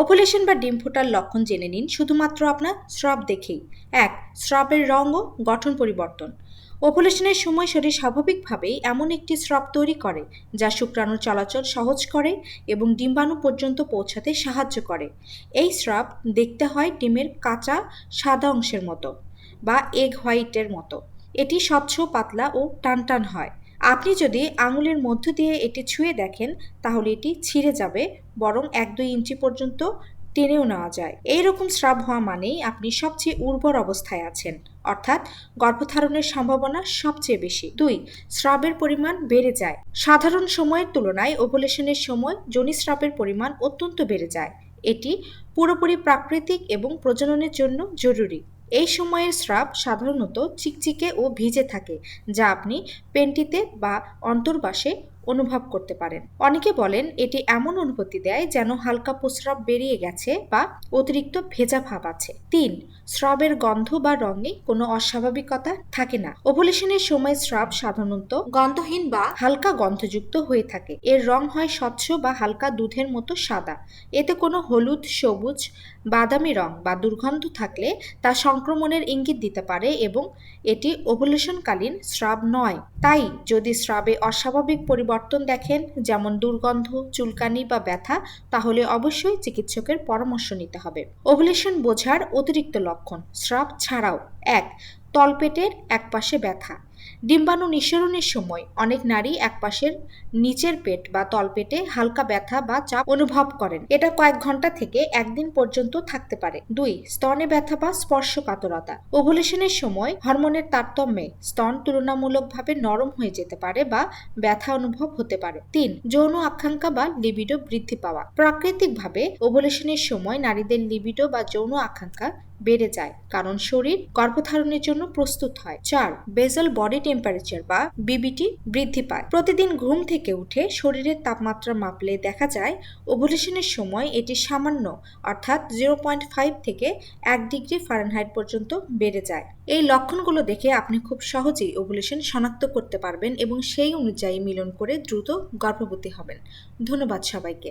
Ovulation বা ডিম ফোটার লক্ষণ জেনে নিন, শুধুমাত্র আপনার স্রাব দেখেই। এক, স্রাবের রং ও গঠন পরিবর্তন। ওভুলেশনের সময় শরীর স্বাভাবিকভাবেই এমন একটি স্রাব তৈরি করে, যা শুক্রাণুর চলাচল সহজ করে এবং ডিম্বাণু পর্যন্ত পৌঁছাতে সাহায্য করে। এই স্রাব দেখতে হয় ডিমের কাঁচা, সাদা অংশের মতো বা এগ হোয়াইটের মতো। এটি স্বচ্ছ, পাতলা ও টানটান হয়। আপনি যদি আঙুলের মধ্য দিয়ে এটি ছুঁয়ে দেখেন, তাহলে এটি ছিঁড়ে যাবে, বরং এক দুই ইঞ্চি পর্যন্ত টেনেও নেওয়া যায়। এই রকম স্রাব হওয়া মানেই আপনি সবচেয়ে উর্বর অবস্থায় আছেন, অর্থাৎ গর্ভধারণের সম্ভাবনা সবচেয়ে বেশি। দুই, স্রাবের পরিমাণ বেড়ে যায়। সাধারণ সময়ের তুলনায় ওভুলেশনের সময় যোনিস্রাবের পরিমাণ অত্যন্ত বেড়ে যায়। এটি পুরোপুরি প্রাকৃতিক এবং প্রজননের জন্য জরুরি। এই সময়ের স্রাব সাধারণত চিকচিকে ও ভিজে থাকে যা আপনি পেনটিতে বা অন্তর্বাসে অনুভব করতে পারেন। অনেকে বলেন এটি এমন অনুভূতি দেয় যেন হালকা প্রস্রাব বেরিয়ে গেছে বা অতিরিক্ত ভেজা ভাব আছে। তিন, স্রাবের গন্ধ বা রঙে কোনো অস্বাভাবিকতা থাকে না। ওভুলেশনের সময় স্রাব সাধারণত গন্ধহীন বা হালকা গন্ধযুক্ত হয়ে থাকে। এর রং হয় স্বচ্ছ বা হালকা দুধের মতো সাদা। এতে কোনো হলুদ, সবুজ, বাদামি রং বা দুর্গন্ধ থাকলে তা সংক্রমণের ইঙ্গিত দিতে পারে এবং এটি ওভুলেশনকালীন স্রাব নয়। তাই যদি স্রাবে অস্বাভাবিক পরিবর্তন দেখেন, যেমন দুর্গন্ধ, চুলকানি বা ব্যথা, তাহলে অবশ্যই চিকিৎসকের পরামর্শ নিতে হবে। ওভুলেশন বোঝার অতিরিক্ত লক্ষণ, স্রাব ছাড়াও, এক, তলপেটের একপাশে ব্যথা। ডিম্বাণু নিঃসরণের সময় অনেক নারী একপাশের নিচের পেট বা তলপেটে হালকা ব্যথা বা চাপ অনুভব করেন। এটা কয়েক ঘণ্টা থেকে একদিন পর্যন্ত থাকতে পারে। দুই, স্তনে ব্যথা বা স্পর্শকাতরতা। ওভুলেশনের সময় হরমোনের তারতম্যে স্তন তুলনামূলকভাবে নরম হয়ে যেতে পারে বা ব্যথা অনুভব হতে পারে। তিন, যৌন আকাঙ্ক্ষা বা লিবিডো বৃদ্ধি পাওয়া। প্রাকৃতিকভাবে ওভুলেশনের সময় নারীদের লিবিডো বা যৌন আকাঙ্ক্ষা বেড়ে যায়, কারণ শরীর গর্ভধারণের জন্য প্রস্তুত হয়। চার বেজাল বডি টেম্পারেচার বা বিবিটি বৃদ্ধি পায়। প্রতিদিন ঘুম থেকে উঠে শরীরের তাপমাত্রা মাপলে দেখা যায় ওভুলেশনের সময় এটি সামান্য, অর্থাৎ জিরো পয়েন্ট ফাইভ থেকে এক ডিগ্রি ফারেনহাইট পর্যন্ত বেড়ে যায়। এই লক্ষণগুলো দেখে আপনি খুব সহজেই ওভুলেশন শনাক্ত করতে পারবেন এবং সেই অনুযায়ী মিলন করে দ্রুত গর্ভবতী হবেন। ধন্যবাদ সবাইকে।